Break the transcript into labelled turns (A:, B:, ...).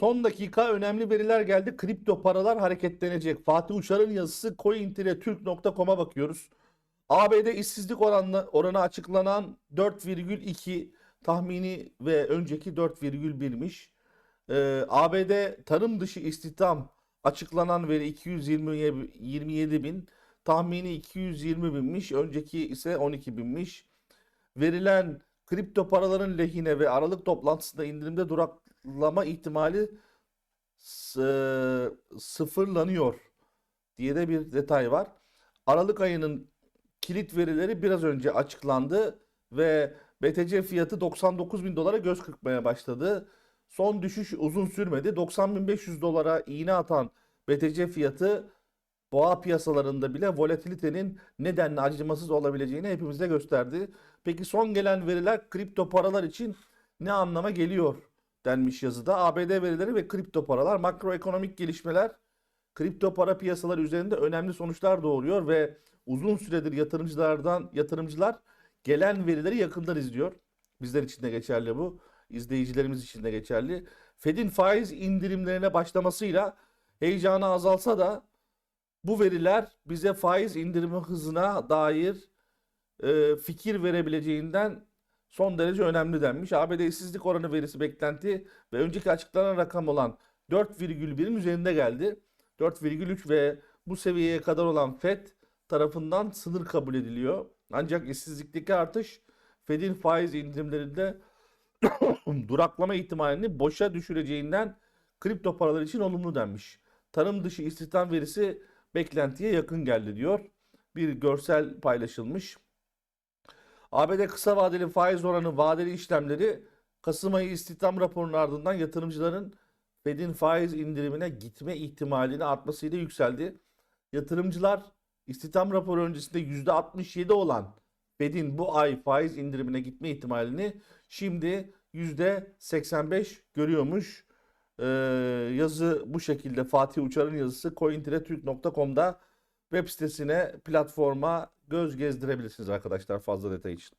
A: Son dakika önemli veriler geldi. Kripto paralar hareketlenecek. Fatih Uçar'ın yazısı coin-türk.com'a bakıyoruz. ABD işsizlik oranı, oranı açıklanan 4,2 tahmini ve önceki 4,1'miş. Ee, ABD tarım dışı istihdam açıklanan veri 227 bin, tahmini 220 binmiş, önceki ise 12 binmiş. Verilen kripto paraların lehine ve Aralık toplantısında indirimde duraklama ihtimali s- sıfırlanıyor diye de bir detay var. Aralık ayının kilit verileri biraz önce açıklandı ve BTC fiyatı 99 bin dolara göz kırpmaya başladı. Son düşüş uzun sürmedi. 90.500 dolara iğne atan BTC fiyatı boğa piyasalarında bile volatilitenin nedenle acımasız olabileceğini hepimize gösterdi. Peki son gelen veriler kripto paralar için ne anlama geliyor denmiş yazıda. ABD verileri ve kripto paralar makroekonomik gelişmeler kripto para piyasaları üzerinde önemli sonuçlar doğuruyor ve uzun süredir yatırımcılardan yatırımcılar gelen verileri yakından izliyor. Bizler için de geçerli bu. İzleyicilerimiz için de geçerli. Fed'in faiz indirimlerine başlamasıyla heyecanı azalsa da bu veriler bize faiz indirimi hızına dair e, fikir verebileceğinden son derece önemli denmiş. ABD işsizlik oranı verisi beklenti ve önceki açıklanan rakam olan 4,1'in üzerinde geldi. 4,3 ve bu seviyeye kadar olan FED tarafından sınır kabul ediliyor. Ancak işsizlikteki artış Fed'in faiz indirimlerinde duraklama ihtimalini boşa düşüreceğinden kripto paralar için olumlu denmiş. Tarım dışı istihdam verisi beklentiye yakın geldi diyor. Bir görsel paylaşılmış. ABD kısa vadeli faiz oranı vadeli işlemleri Kasım ayı istihdam raporunun ardından yatırımcıların Fed'in faiz indirimine gitme ihtimalini artmasıyla yükseldi. Yatırımcılar istihdam raporu öncesinde %67 olan Fed'in bu ay faiz indirimine gitme ihtimalini şimdi %85 görüyormuş. Ee, yazı bu şekilde Fatih Uçar'ın yazısı coin-türk.com'da web sitesine, platforma göz gezdirebilirsiniz arkadaşlar fazla detay için.